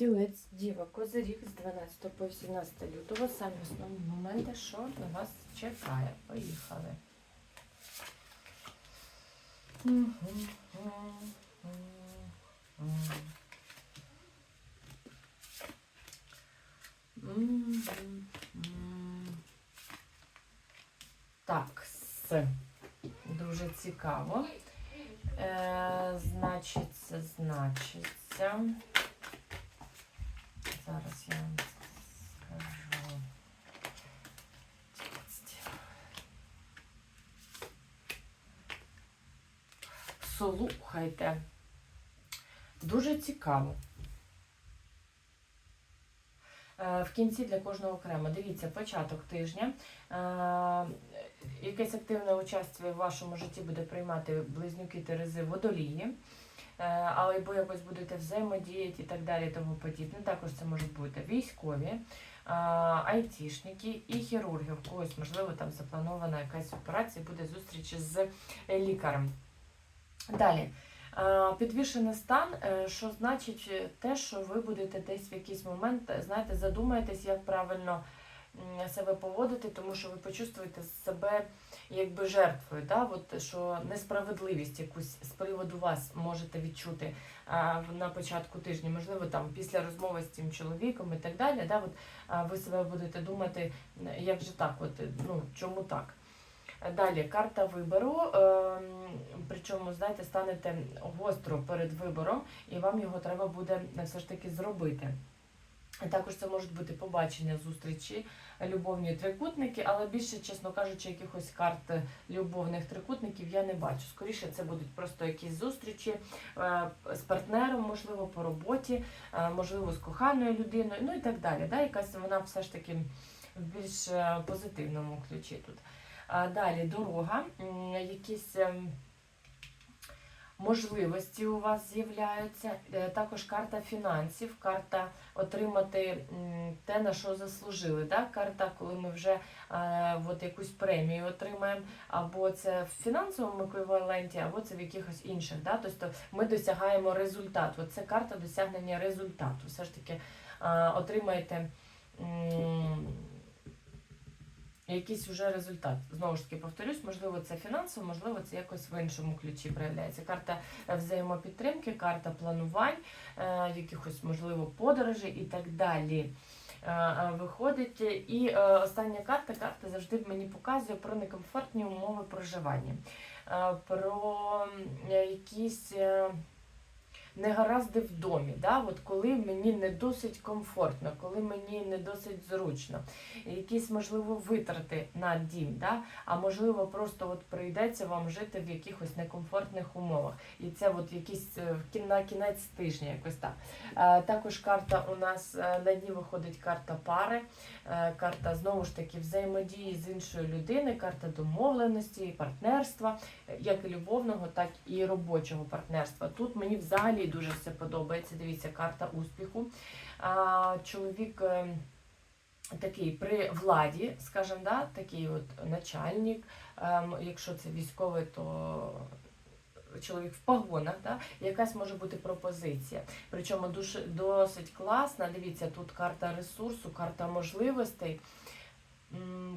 Тілець, діва, козиріг з 12 по 18 лютого. Самі основні моменти, що на вас чекає. Поїхали. Так, все. Дуже цікаво. Е, значиться, значиться. Зараз я вам скажу. Слухайте. Дуже цікаво. Е, В кінці для кожного окремо. Дивіться, початок тижня. Е, Якесь активне участь в вашому житті буде приймати близнюки Терези водолії. Е, або якось будете взаємодіяти і так далі, тому подібне. Також це можуть бути військові, е, айтішники і хірурги. В когось, можливо, там запланована якась операція, буде зустріч з лікарем. Далі. Е, Підвішений стан, що значить те, що ви будете десь в якийсь момент, знаєте, задумаєтесь, як правильно себе поводити, тому що ви почувствуєте себе якби жертвою. Да? От, що несправедливість якусь з приводу вас можете відчути а, на початку тижня, можливо, там після розмови з цим чоловіком і так далі. Да? От, а, ви себе будете думати, як же так, от, ну, чому так. Далі карта вибору. ем, Причому, знаєте, станете гостро перед вибором, і вам його треба буде все ж таки зробити. Також це можуть бути побачення, зустрічі, любовні трикутники, але більше, чесно кажучи, якихось карт любовних трикутників я не бачу. Скоріше, це будуть просто якісь зустрічі е, з партнером, можливо, по роботі, е, можливо, з коханою людиною, ну і так далі. Да? Якась вона все ж таки в більш е, позитивному ключі тут. Далі дорога, якісь ем, можливості у вас з'являються. Е, Також карта фінансів, карта отримати те, на що заслужили. Да? Карта, коли ми вже е, от якусь премію отримаємо, або це в фінансовому еквіваленті, або це в якихось інших. Да? Тобто ми досягаємо результату. Це карта досягнення результату. Все ж таки е, отримаєте. м, якийсь уже результат. Знову ж таки повторюсь, можливо, це фінансово, можливо, це якось в іншому ключі проявляється. Карта е, взаємопідтримки, карта планувань, е, якихось, можливо, подорожей і так далі. е, Виходить. І остання карта, карта завжди мені показує про некомфортні умови проживання, про якісь негаразди в домі. Да? От коли мені не досить комфортно, коли мені не досить зручно, якісь, можливо, витрати на дім, да? а можливо, просто от прийдеться вам жити в якихось некомфортних умовах. І це от якісь е, на кінець тижня, якось так. Е, Також карта у нас е, на дні виходить карта пари, карта знову ж таки взаємодії з іншою людиною, карта домовленості, партнерства, як і любовного, так і робочого партнерства. Тут мені взагалі дуже все подобається. Дивіться, карта успіху. Чоловік. е, Такий при владі, скажімо, да, такий от начальник, ем, якщо це військовий, то чоловік в погонах, да, якась може бути пропозиція. Причому дуже, досить класна. Дивіться, тут карта ресурсу, карта можливостей,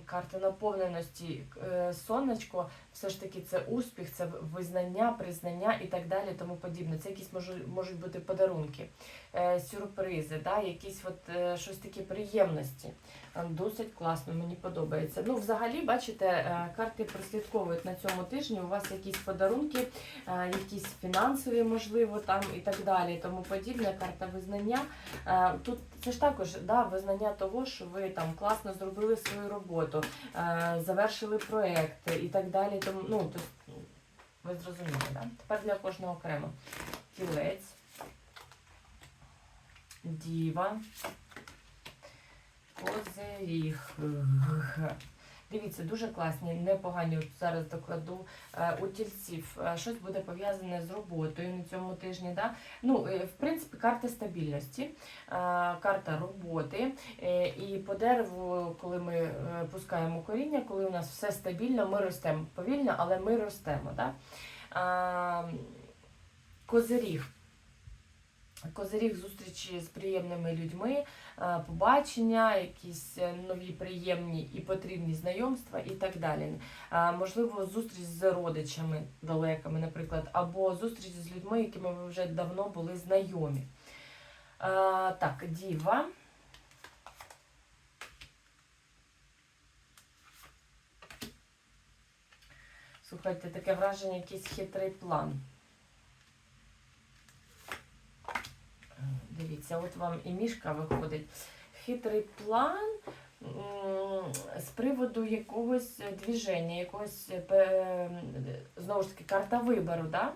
карта наповненості, е, сонечко, все ж таки це успіх, це визнання, признання і так далі, тому подібне. Це якісь можу- можуть бути подарунки, е, сюрпризи, да, якісь от, е, щось такі приємності. Досить класно, мені подобається. Ну, взагалі, бачите, карти прослідковують на цьому тижні. У вас якісь подарунки, якісь фінансові, можливо, там і так далі, тому подібне. Карта визнання. Тут це ж також да, визнання того, що ви там класно зробили свою роботу, е, завершили проєкти і так далі. Тому, ну, ви зрозуміли, да? Тепер для кожного окремо. Тілець, діва, козиріг. Дивіться, дуже класні, непогані. Зараз докладу е, у тільців. Е, Щось буде пов'язане з роботою на цьому тижні. Да? Ну, е, в принципі, карта стабільності, карта роботи. І по дереву, коли ми пускаємо коріння, коли у нас все стабільно, ми ростемо повільно, але ми ростемо. Да? Козиріг. Козиріг зустрічі з приємними людьми, побачення, якісь е, нові приємні і потрібні знайомства і так далі. Е, Можливо, зустріч з родичами далекими, наприклад, або зустріч з людьми, якими ви вже давно були знайомі. Е, Так, діва. Слухайте, таке враження, якийсь хитрий план. Е, Дивіться, от вам і мішка виходить. Хитрий план з приводу якогось движення, якогось, е, знову ж таки, карта вибору, да?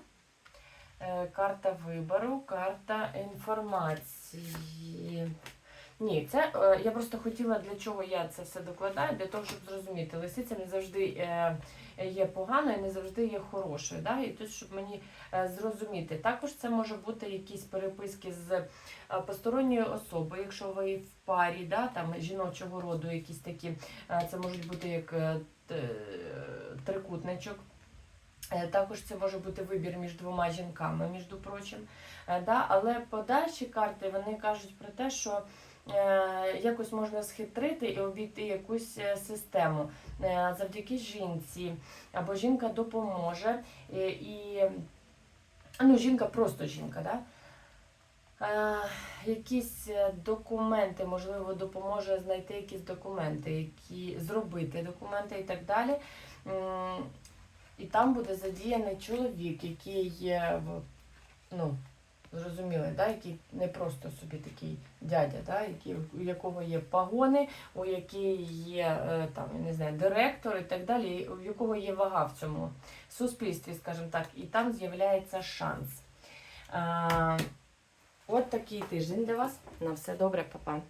Е, Карта вибору, карта інформації. Ні, це е, я просто хотіла, для чого я це все докладаю, для того, щоб зрозуміти. Лисиця не завжди е, є поганою, не завжди є хорошою. Да? І тут, щоб мені е, зрозуміти. Також це може бути якісь переписки з посторонньою особою, якщо ви в парі, да? там жіночого роду, якісь такі, це можуть бути як трикутничок. Також це може бути вибір між двома жінками, між прочим. Да? Але подальші карти вони кажуть про те, що якось можна схитрити і обійти якусь е, систему е, завдяки жінці, або жінка допоможе. І, ну, жінка просто жінка, да? Е, якісь е, документи, можливо, допоможе знайти якісь документи, які зробити документи і так далі. І там буде задіяний чоловік, який ну, зрозуміли, да? який не просто собі такий дядя, да? який, у якого є пагони, у який є е, там, я не знаю, директор і так далі, у якого є вага в цьому суспільстві, скажімо так, і там з'являється шанс. А, от такий тиждень для вас. На все добре, папа.